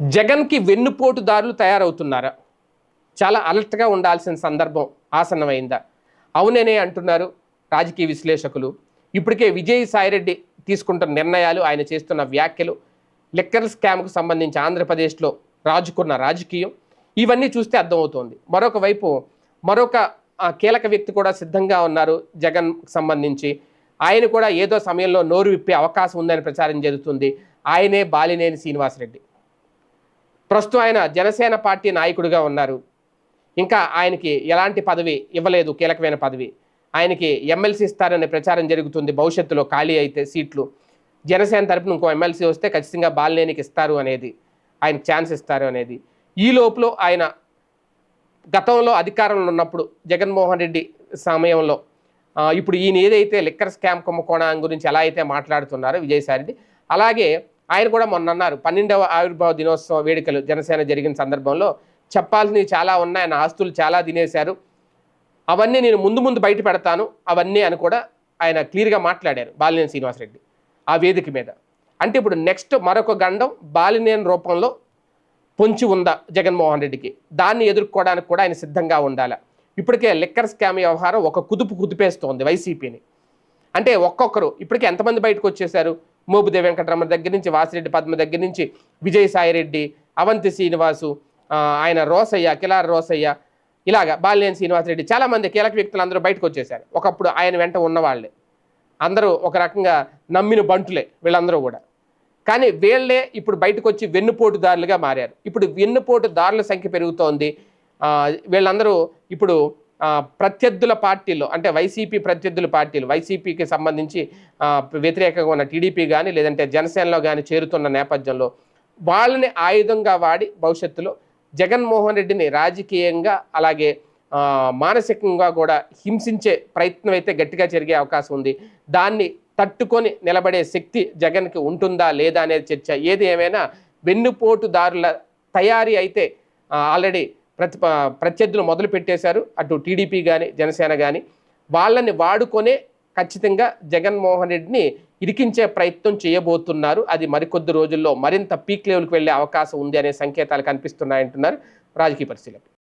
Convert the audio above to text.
జగన్కి వెన్నుపోటుదారులు తయారవుతున్నారా? చాలా అలర్ట్గా ఉండాల్సిన సందర్భం ఆసన్నమైందా? అవుననే అంటున్నారు రాజకీయ విశ్లేషకులు. ఇప్పటికే విజయ్ సాయిరెడ్డి తీసుకుంటున్న నిర్ణయాలు ఆయన చేస్తున్న వ్యాఖ్యలు లెక్కర్ స్కామ్కు సంబంధించి ఆంధ్రప్రదేశ్లో రాజుకున్న రాజకీయం ఇవన్నీ చూస్తే అర్థమవుతోంది. మరొక వైపు మరొక కీలక వ్యక్తి కూడా సిద్ధంగా ఉన్నారు జగన్ సంబంధించి. ఆయన కూడా ఏదో సమయంలో నోరు విప్పే అవకాశం ఉందని ప్రచారం జరుగుతుంది. ఆయనే బాలినేని శ్రీనివాసరెడ్డి. ప్రస్తుతం ఆయన జనసేన పార్టీ నాయకుడిగా ఉన్నారు. ఇంకా ఆయనకి ఎలాంటి పదవి ఇవ్వలేదు కీలకమైన పదవి. ఆయనకి ఎమ్మెల్సీ ఇస్తారనే ప్రచారం జరుగుతుంది భవిష్యత్తులో ఖాళీ అయితే సీట్లు. జనసేన తరపున ఇంకో ఎమ్మెల్సీ వస్తే ఖచ్చితంగా బాలినేనికి ఇస్తారు అనేది ఆయనకు ఛాన్స్ ఇస్తారు అనేది. ఈ లోపల ఆయన గతంలో అధికారంలో ఉన్నప్పుడు జగన్మోహన్ రెడ్డి సమయంలో ఇప్పుడు ఈయన ఏదైతే లిక్కర్ స్కామ్ కుంభకోణం గురించి ఎలా అయితే మాట్లాడుతున్నారో విజయసాయిరెడ్డి అలాగే ఆయన కూడా మొన్న అన్నారు పన్నెండవ ఆవిర్భావ దినోత్సవ వేడుకలు జనసేన జరిగిన సందర్భంలో చెప్పాల్సినవి చాలా ఉన్నాయి ఆయన ఆస్తులు చాలా తినేశారు. అవన్నీ నేను ముందు ముందు బయట పెడతాను అవన్నీ అని కూడా ఆయన క్లియర్గా మాట్లాడారు బాలినేని శ్రీనివాసరెడ్డి ఆ వేదిక మీద. అంటే ఇప్పుడు నెక్స్ట్ మరొక గండం బాలినేని రూపంలో పొంచి ఉందా జగన్మోహన్ రెడ్డికి? దాన్ని ఎదుర్కోవడానికి కూడా ఆయన సిద్ధంగా ఉండాలి? ఇప్పటికే లిక్కర్ స్కామ్ వ్యవహారం ఒక కుదుపు కుదిపేస్తోంది వైసీపీని. అంటే ఒక్కొక్కరు ఇప్పటికే ఎంతమంది బయటకు వచ్చేసారు మోబుదే వెంకటరమణ దగ్గర నుంచి వాసిరెడ్డి పద్మ దగ్గర నుంచి విజయసాయిరెడ్డి అవంతి శ్రీనివాసు ఆయన రోసయ్య కిలార్ రోసయ్య ఇలాగ బాలినేని శ్రీనివాసరెడ్డి చాలామంది కీలక వ్యక్తులు అందరూ బయటకు వచ్చేసారు ఒకప్పుడు ఆయన వెంట ఉన్నవాళ్ళే. అందరూ ఒక రకంగా నమ్మిన బంటులే వీళ్ళందరూ కూడా. కానీ వీళ్ళే ఇప్పుడు బయటకు వచ్చి వెన్నుపోటుదారులుగా మారారు. ఇప్పుడు వెన్నుపోటుదారుల సంఖ్య పెరుగుతోంది. వీళ్ళందరూ ఇప్పుడు ప్రత్యర్థుల పార్టీలు అంటే వైసీపీ ప్రత్యర్థుల పార్టీలు వైసీపీకి సంబంధించి వ్యతిరేకంగా ఉన్న టీడీపీ కానీ లేదంటే జనసేనలో కానీ చేరుతున్న నేపథ్యంలో వాళ్ళని ఆయుధంగా వాడి భవిష్యత్తులో జగన్మోహన్ రెడ్డిని రాజకీయంగా అలాగే మానసికంగా కూడా హింసించే ప్రయత్నం అయితే గట్టిగా జరిగే అవకాశం ఉంది. దాన్ని తట్టుకొని నిలబడే శక్తి జగన్కి ఉంటుందా లేదా అనేది చర్చ. ఏది ఏమైనా వెన్నుపోటుదారుల తయారీ అయితే ఆల్రెడీ ప్రతి ప్రత్యర్థులు మొదలు పెట్టేశారు. అటు టీడీపీ కానీ జనసేన కానీ వాళ్ళని వాడుకొనే ఖచ్చితంగా జగన్మోహన్ రెడ్డిని ఇరికించే ప్రయత్నం చేయబోతున్నారు. అది మరికొద్ది రోజుల్లో మరింత పీక్ లెవెల్కి వెళ్ళే అవకాశం ఉంది అనే సంకేతాలు కనిపిస్తున్నాయంటున్నారు రాజకీయ పరిశీలకులు.